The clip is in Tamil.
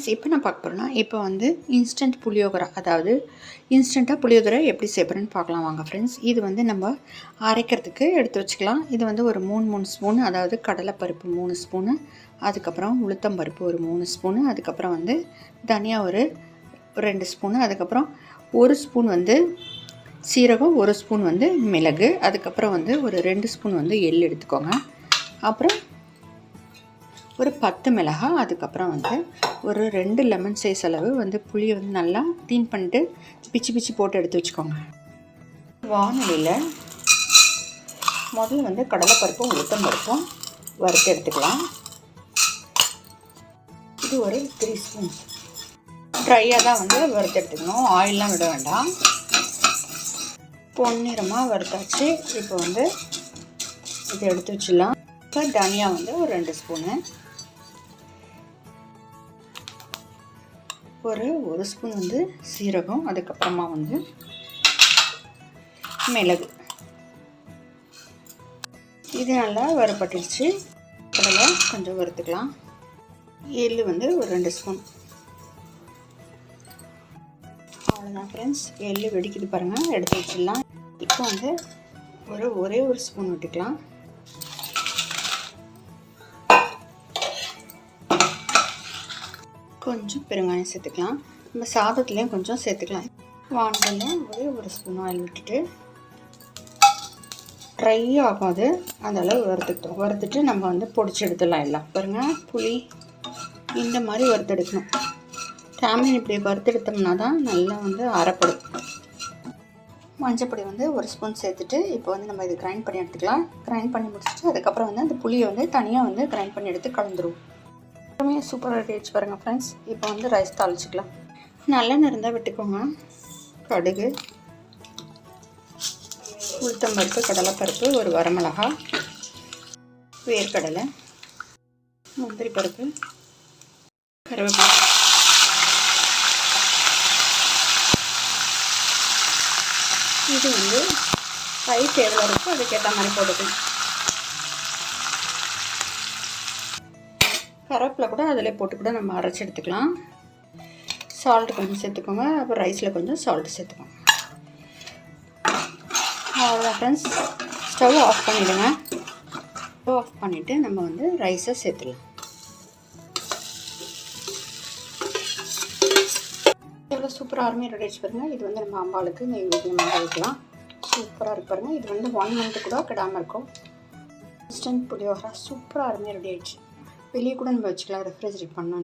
ஃப்ரெண்ட்ஸ் இப்போ நான் பார்க்க போகிறேன்னா இப்போ வந்து இன்ஸ்டன்ட் புளியோகரை அதாவது இன்ஸ்டண்ட்டாக புளியோதரை எப்படி செய்யப்படுறேன்னு பார்க்கலாம். வாங்க ஃப்ரெண்ட்ஸ் இது வந்து நம்ம அரைக்கிறதுக்கு எடுத்து வச்சுக்கலாம். இது வந்து ஒரு மூணு மூணு ஸ்பூன் அதாவது கடலைப்பருப்பு மூணு ஸ்பூனு அதுக்கப்புறம் உளுத்தம்பருப்பு ஒரு மூணு ஸ்பூனு அதுக்கப்புறம் வந்து தனியாக ஒரு ரெண்டு ஸ்பூனு அதுக்கப்புறம் ஒரு ஸ்பூன் வந்து சீரகம் ஒரு ஸ்பூன் வந்து மிளகு அதுக்கப்புறம் வந்து ஒரு ரெண்டு ஸ்பூன் வந்து எள் எடுத்துக்கோங்க. அப்புறம் ஒரு பத்து மிளகாய் அதுக்கப்புறம் வந்து ஒரு ரெண்டு லெமன் சைஸ் அளவு வந்து புளியை வந்து நல்லா க்ளீன் பண்ணிட்டு பிச்சு பிச்சு போட்டு எடுத்து வச்சுக்கோங்க. வானொலியில் முதல்ல வந்து கடலைப்பருப்பும் உளுத்தம் பருப்பும் வறுத்து எடுத்துக்கலாம். இது ஒரு த்ரீ ஸ்பூன் ட்ரையாக தான் வந்து வறுத்து எடுத்துக்கணும். ஆயிலெலாம் விட வேண்டாம். பொன்னிறமாக வறுத்தாச்சு. இப்போ வந்து இதை எடுத்து வச்சிடலாம். இப்போ தனியா வந்து ஒரு ரெண்டு ஸ்பூனு ஒரு ஒரு ஸ்பூன் வந்து சீரகம் அதுக்கப்புறமா வந்து மிளகு. இது நல்லா வறுபட்டுடுச்சு கடலை கொஞ்சம் வறுத்துக்கலாம். எள்ளு வந்து ஒரு ரெண்டு ஸ்பூன். அவ்வளோதான் ஃப்ரெண்ட்ஸ் எள்ளு வெடிக்குது பாருங்கள் எடுத்து வச்சிடலாம். இப்போ வந்து ஒரு ஒரே ஒரு ஸ்பூன் விட்டுக்கலாம். கொஞ்சம் பெருங்காயம் சேர்த்துக்கலாம். நம்ம சாதத்துலேயும் கொஞ்சம் சேர்த்துக்கலாம். வானலில் ஒரே ஒரு ஸ்பூன் ஆயில் விட்டுட்டு ட்ரை ஆகாது. அந்த அளவு வறுத்துக்கிட்டோம் வறுத்துட்டு நம்ம வந்து பொடிச்சு எடுத்துடலாம் எல்லாம். பாருங்கள் புளி இந்த மாதிரி வறுத்தெடுக்கணும். டேமின் இப்படி வறுத்தெடுத்தோம்னா தான் நல்லா வந்து அரைப்படும். மஞ்சப்பொடி வந்து ஒரு ஸ்பூன் சேர்த்துட்டு இப்போ வந்து நம்ம இது கிரைண்ட் பண்ணி எடுத்துக்கலாம். கிரைண்ட் பண்ணி முடிச்சுட்டு அதுக்கப்புறம் வந்து அந்த புளியை வந்து தனியாக வந்து கிரைண்ட் பண்ணி எடுத்து கலந்துருவோம். எப்பவுமே சூப்பராக ரெடி ஆச்சு பாருங்கள் ஃப்ரெண்ட்ஸ் இப்போ வந்து ரைஸ் தாளிச்சிக்கலாம். நல்லெண்ணெய் இருந்தால் விட்டுக்கோங்க. கடுகு உளுத்தம்பருப்பு கடலைப்பருப்பு ஒரு வரமிளகா வேர்க்கடலை முந்திரி பருப்பு கருவேப்பிலை. இது வந்து ரைஸ் எவ்வளோ இருக்கோ அதுக்கேற்ற மாதிரி போட்டுக்கணும் கருவேப்பிலை கூட அதில் போட்டு கூட நம்ம அரைச்சி எடுத்துக்கலாம். சால்ட் கொஞ்சம் சேர்த்துக்கோங்க. அப்புறம் ரைஸில் கொஞ்சம் சால்ட் சேர்த்துக்கோங்க. அவ்வளோதான் ஃப்ரெண்ட்ஸ் ஸ்டவ் ஆஃப் பண்ணிவிடுங்க ஸ்டவ் ஆஃப் பண்ணிவிட்டு நம்ம வந்து ரைஸை சேர்த்துடலாம். எவ்வளோ சூப்பராக அருமையாக ரெடி ஆச்சு பாருங்கள் இது வந்து நம்ம அம்பாளுக்கு நெய்வேத்தியமாக வைக்கலாம். சூப்பராக இருக்கு பாருங்கள் இது வந்து ஒன் மந்த்து கூட கிடாமல் இருக்கும். இன்ஸ்டன்ட் புளியோகரா சூப்பராக அருமையாக ரெடி ஆயிடுச்சு. வெளியே கூட நம்ம வச்சுக்கலாம் ரெஃப்ரிஜரேட் பண்ணோம்